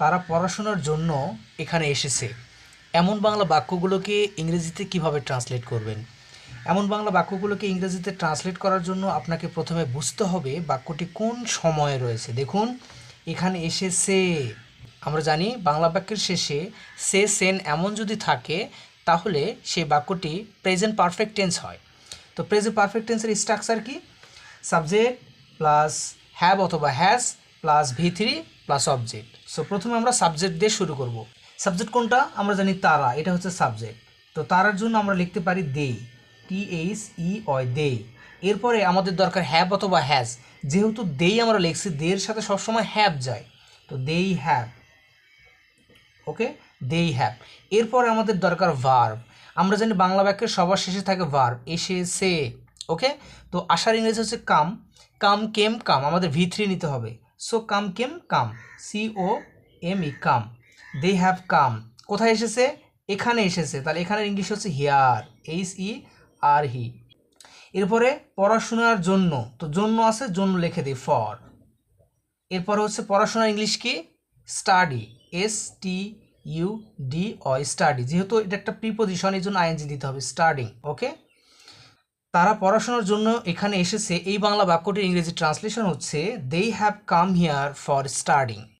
তারা পড়াশোনার জন্য এখানে এসেছে। এমন বাংলা বাক্যগুলোকে ইংরেজিতে কীভাবে ট্রান্সলেট করবেন? এমন বাংলা বাক্যগুলোকে ইংরেজিতে ট্রান্সলেট করার জন্য আপনাকে প্রথমে বুঝতে হবে বাক্যটি কোন সময়ে রয়েছে। দেখুন, এখানে এসেছে, আমরা জানি বাংলা বাক্যের শেষে সে, সেন এমন যদি থাকে, তাহলে সেই বাক্যটি প্রেজেন্ট পারফেক্ট টেন্স হয়। তো প্রেজেন্ট পারফেক্ট টেন্সের স্ট্রাকচার কি? সাবজেক্ট প্লাস হ্যাভ অথবা has plus V three plus object so প্রথমে আমরা সাবজেক্ট দিয়ে শুরু করব। সাবজেক্ট কোনটা? আমরা জানি তারা। এটা হচ্ছে সাবজেক্ট তো তারার জন্য আমরা লিখতে পারি দেই টি এইচ ই অয় দেই এরপরে আমাদের দরকার হ্যাভ অথবা হ্যাজ যেহেতু দেই আমরা লিখছি দেয়ের সাথে সবসময় হ্যাভ যায়। তো দেই হ্যাভ ওকে দেই হ্যাভ এরপরে আমাদের দরকার ভার্ব আমরা জানি বাংলা বাক্যের সবার শেষে থাকে ভার্ব এসে, সে। ওকে তো আসার ইংরেজি হচ্ছে কাম কাম কেম কাম আমাদের ভি থ্রি নিতে হবে। So come came? Come. C O M E come. They have come কোথায় এসেছে? এখানে এসেছে। তাহলে এখানে ইংলিশ হচ্ছে হিয়ার এইচ ই আর হি এরপরে পড়াশোনার জন্য। তো জন্য আছে, জন্য লিখে দিই ফর এরপর হচ্ছে পড়াশোনার ইংলিশ কি? Study S T U D অ স্টাডি যেহেতু এটা একটা প্রিপোজিশন এই জন্য আইএনজি দিতে হবে। স্টাডিং ওকে তারা পড়াশোনার জন্য এখানে এসেছে। এই বাংলা বাক্যটির ইংরেজি ট্রান্সলেশন হচ্ছে they have come here for studying